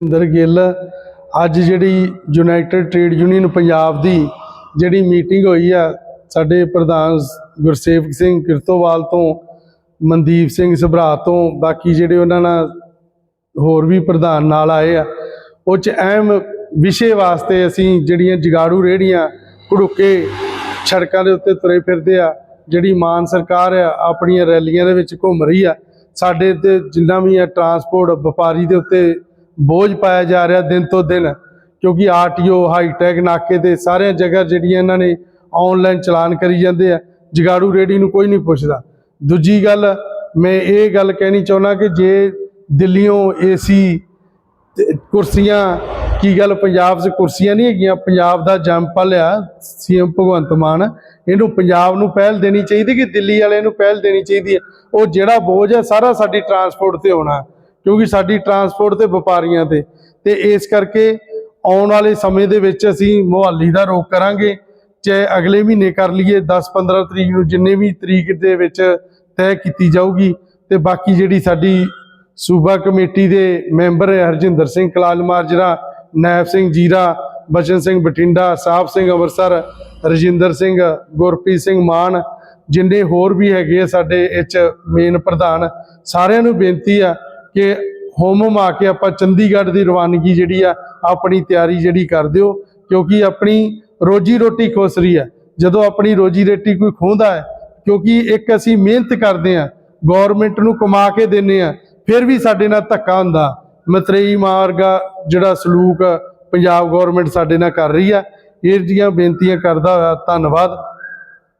ਇੰਦਰ ਗਿੱਲ, ਅੱਜ ਜਿਹੜੀ united trade union Punjab ਦੀ ਜਿਹੜੀ ਮੀਟਿੰਗ ਹੋਈ ਆ, ਸਾਡੇ ਪ੍ਰਧਾਨ ਗੁਰਸੇਵਕ ਸਿੰਘ ਕਿਰਤੋਵਾਲ ਤੋਂ, ਮਨਦੀਪ ਸਿੰਘ ਸਭਰਾ ਤੋਂ, ਬਾਕੀ ਜਿਹੜੇ ਉਹਨਾਂ ਨਾਲ ਹੋਰ ਵੀ ਪ੍ਰਧਾਨ ਨਾਲ ਆਏ ਆ, ਉਹ ਚ ਅਹਿਮ ਵਿਸ਼ੇ ਵਾਸਤੇ ਅਸੀਂ ਜਿਹੜੀਆਂ ਜਗਾੜੂ ਰੇੜੀਆਂ ਘੜੁੱਕੇ ਸੜਕਾਂ ਦੇ ਉੱਤੇ ਤੁਰੇ ਫਿਰਦੇ ਆ, ਜਿਹੜੀ ਮਾਨ ਸਰਕਾਰ ਆ, ਆਪਣੀਆਂ ਰੈਲੀਆਂ ਦੇ ਵਿੱਚ ਘੁੰਮ ਰਹੀ ਆ, ਸਾਡੇ ਤੇ ਜਿੰਨਾ ਵੀ ਆ ਟਰਾਂਸਪੋਰਟ ਵਪਾਰੀ ਦੇ ਉੱਤੇ ਬੋਝ ਪਾਇਆ ਜਾ ਰਿਹਾ ਦਿਨ ਤੋਂ ਦਿਨ, ਕਿਉਂਕਿ ਆਰਟੀਓ, ਹਾਈਟੈਕ, ਨਾਕੇ ਤੇ ਸਾਰਿਆਂ ਜਗ੍ਹਾ ਜਿਹੜੀਆਂ ਇਹਨਾਂ ਨੇ ਆਨਲਾਈਨ ਚਲਾਨ ਕਰੀ ਜਾਂਦੇ ਆ, ਜਗਾੜੂ ਰੇੜੀ ਨੂੰ ਕੋਈ ਨਹੀਂ ਪੁੱਛਦਾ। ਦੂਜੀ ਗੱਲ, ਮੈਂ ਇਹ ਗੱਲ ਕਹਿਣੀ ਚਾਹੁੰਦਾ ਕਿ ਜੇ ਦਿੱਲੀੋਂ ਏਸੀ ਤੇ ਕੁਰਸੀਆਂ, ਕੀ ਗੱਲ ਪੰਜਾਬ 'ਚ ਕੁਰਸੀਆਂ ਨਹੀਂ ਹੈਗੀਆਂ? ਪੰਜਾਬ ਦਾ ਜੰਪਲ ਆ, ਸੀਐਮ ਭਗਵੰਤ ਮਾਨ, ਇਹਨੂੰ ਪੰਜਾਬ ਨੂੰ ਪਹਿਲ ਦੇਣੀ ਚਾਹੀਦੀ ਕਿ ਦਿੱਲੀ ਵਾਲਿਆਂ ਨੂੰ ਪਹਿਲ ਦੇਣੀ ਚਾਹੀਦੀ ਹੈ ਉਹ ਜਿਹੜਾ ਬੋਝ ਹੈ ਸਾਰਾ ਸਾਡੀ ਟਰਾਂਸਪੋਰਟ ਤੇ ਹੋਣਾ ਕਿਉਂਕਿ ਸਾਡੀ ਟਰਾਂਸਪੋਰਟ ਤੇ ਵਪਾਰੀਆਂ ਤੇ। ਤੇ ਇਸ ਕਰਕੇ ਆਉਣ ਵਾਲੇ ਸਮੇਂ ਦੇ ਵਿੱਚ ਅਸੀਂ ਮੁਹੱਲੀ ਦਾ ਰੋਕ ਕਰਾਂਗੇ। ਚਾਹੇ ਅਗਲੇ ਮਹੀਨੇ ਕਰ ਲਈਏ 10-15 ਤਰੀਕ ਨੂੰ ਜਿੰਨੇ ਵੀ ਤਰੀਕ ਦੇ ਵਿੱਚ ਤੈਅ ਕੀਤੀ ਜਾਊਗੀ। ਤੇ ਬਾਕੀ ਜਿਹੜੀ ਸਾਡੀ ਸੂਬਾ ਕਮੇਟੀ ਦੇ ਮੈਂਬਰ ਹਰਜਿੰਦਰ ਸਿੰਘ, ਕਲਾਲ ਮਾਜਰਾ ਨਾਇਬ ਸਿੰਘ ਜੀਰਾ, ਬਚਨ ਸਿੰਘ ਬਠਿੰਡਾ, ਸਾਹਿਬ ਸਿੰਘ ਅੰਮ੍ਰਿਤਸਰ, ਰਜਿੰਦਰ ਸਿੰਘ, ਗੁਰਪ੍ਰੀਤ ਸਿੰਘ ਮਾਨ ਜਿੰਨੇ ਹੋਰ ਵੀ ਹੈਗੇ ਆ ਸਾਡੇ ਇਹ ਮੇਨ ਪ੍ਰਧਾਨ, ਸਾਰਿਆਂ ਨੂੰ ਬੇਨਤੀ ਆ ਕਿ ਹੋਮ ਆ ਕੇ ਆਪਾਂ ਚੰਡੀਗੜ੍ਹ ਦੀ ਰਵਾਨਗੀ ਜਿਹੜੀ ਆ, ਆਪਣੀ ਤਿਆਰੀ ਜਿਹੜੀ ਕਰ ਦਿਓ ਕਿਉਂਕਿ ਆਪਣੀ ਰੋਜੀ ਰੋਟੀ ਖੁੱਸ ਰਹੀ ਹੈ। ਜਦੋਂ ਆਪਣੀ ਰੋਜੀ ਰੋਟੀ ਕੋਈ ਖੋਹਦਾ ਹੈ, ਕਿਉਂਕਿ ਇੱਕ ਅਸੀਂ ਮਿਹਨਤ ਕਰਦੇ ਆ ਗਵਰਨਮੈਂਟ ਨੂੰ ਕਮਾ ਕੇ ਦਿੰਨੇ ਆ ਫਿਰ ਵੀ ਸਾਡੇ ਨਾਲ ਧੱਕਾ ਹੁੰਦਾ। ਮਤਰੇਈ ਮਾਰਗਾ ਜਿਹੜਾ ਸਲੂਕ ਪੰਜਾਬ ਗਵਰਨਮੈਂਟ ਸਾਡੇ ਨਾਲ ਕਰ ਰਹੀ ਆ। ਇਹ ਜੀਆਂ ਬੇਨਤੀਆਂ ਕਰਦਾ ਹੋਇਆ, ਧੰਨਵਾਦ।